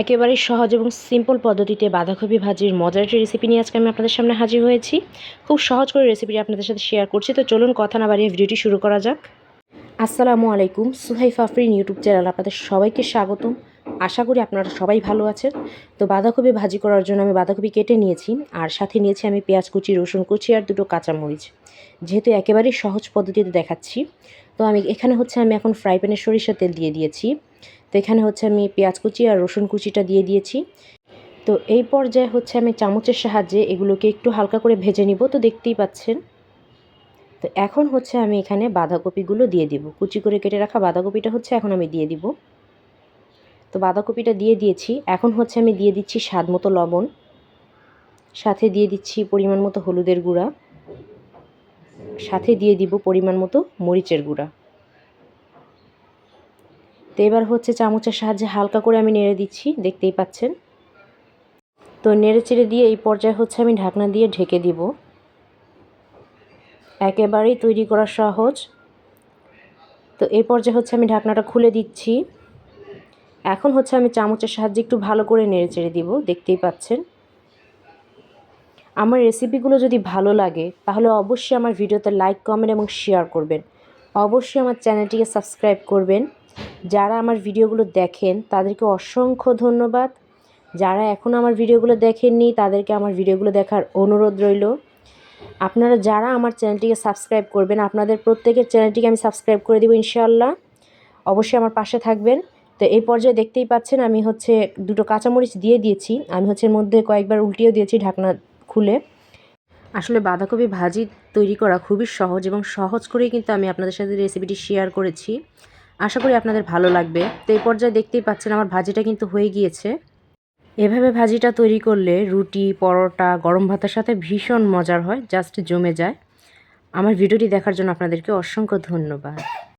একেবারেই সহজ এবং সিম্পল পদ্ধতিতে বাঁধাকপি ভাজির মজার একটি রেসিপি নিয়ে আজকে আমি আপনাদের সামনে হাজির হয়েছি। খুব সহজ করে রেসিপিটি আপনাদের সাথে শেয়ার করছি। তো চলুন কথা না বাড়িয়ে ভিডিওটি শুরু করা যাক। আসসালামু আলাইকুম সুহাই ফাফরিন ইউটিউব চ্যানেল আপনাদের সবাইকে স্বাগতম। আশা করি আপনারা সবাই ভালো আছেন। তো বাঁধাকপি ভাজি করার জন্য আমি বাঁধাকপি কেটে নিয়েছি আর সাথে নিয়েছি আমি পেঁয়াজ কুচি, রসুন কুচি আর দুটো কাঁচামরিচ। যেহেতু একেবারেই সহজ পদ্ধতিতে দেখাচ্ছি, তো আমি এখানে হচ্ছে আমি এখন ফ্রাই প্যানে সরিষা তেল দিয়ে দিয়েছি। তো এখানে হচ্ছে আমি পেঁয়াজ কুচি আর রসুন কুচিটা দিয়ে দিয়েছি। তো এই পর্যায়ে হচ্ছে আমি চামচের সাহায্যে এগুলোকে একটু হালকা করে ভেজে নিব, তো দেখতেই পাচ্ছেন। তো এখন হচ্ছে আমি এখানে বাঁধাকপিগুলো দিয়ে দিব। কুচি করে কেটে রাখা বাঁধাকপিটা হচ্ছে এখন আমি দিয়ে দিব। তো বাঁধাকপিটা দিয়ে দিয়েছি। এখন হচ্ছে আমি দিয়ে দিচ্ছি স্বাদ মতো লবণ। সাথে দিয়ে দিচ্ছি পরিমাণ মতো হলুদের গুঁড়া। সাথে দিয়ে দিব পরিমাণ মতো মরিচের গুঁড়া। তো এবার হচ্ছে চামচের সাহায্যে হালকা করে আমি নেড়ে দিচ্ছি, দেখতেই পাচ্ছেন। তো নেড়ে চেড়ে দিয়ে এই পর্যায়ে হচ্ছে আমি ঢাকনা দিয়ে ঢেকে দিব। একেবারেই তৈরি করা সহজ। তো এই পর্যায়ে হচ্ছে আমি ঢাকনাটা খুলে দিচ্ছি। এখন হচ্ছে আমি চামচের সাহায্যে একটু ভালো করে নেড়ে চেড়ে দিব, দেখতেই পাচ্ছেন। আমার রেসিপিগুলো যদি ভালো লাগে, তাহলে অবশ্যই আমার ভিডিওতে লাইক, কমেন্ট এবং শেয়ার করবেন। অবশ্যই আমার চ্যানেলটিকে সাবস্ক্রাইব করবেন। যারা আমার ভিডিওগুলো দেখেন, তাদেরকে অসংখ্য ধন্যবাদ। যারা এখন আমার ভিডিওগুলো দেখেননি, তাদেরকে আমার ভিডিওগুলো দেখার অনুরোধ রইল। আপনারা যারা আমার চ্যানেলটিকে সাবস্ক্রাইব করবেন, আপনাদের প্রত্যেকের চ্যানেলটিকে আমি সাবস্ক্রাইব করে দেবো ইনশাআল্লাহ। অবশ্যই আমার পাশে থাকবেন। তো এই পর্যায়ে দেখতেই পাচ্ছেন, আমি হচ্ছে দুটো কাঁচামরিচ দিয়ে দিয়েছি। আমি হচ্ছে এর মধ্যে কয়েকবার উল্টিয়েও দিয়েছি ঢাকনা খুলে। আসলে বাঁধাকপি ভাজি তৈরি করা খুবই সহজ এবং সহজ করেই কিন্তু আমি আপনাদের সাথে রেসিপিটি শেয়ার করেছি। আশা করি আপনাদের ভালো লাগবে। তো এই পর্যায়ে দেখতেই পাচ্ছেন আমার ভাজিটা কিন্তু হয়ে গিয়েছে। এভাবে ভাজিটা তৈরি করলে রুটি, পরোটা, গরম ভাতের সাথে ভীষণ মজার হয়, জাস্ট জমে যায়। আমার ভিডিওটি দেখার জন্য আপনাদেরকে অসংখ্য ধন্যবাদ।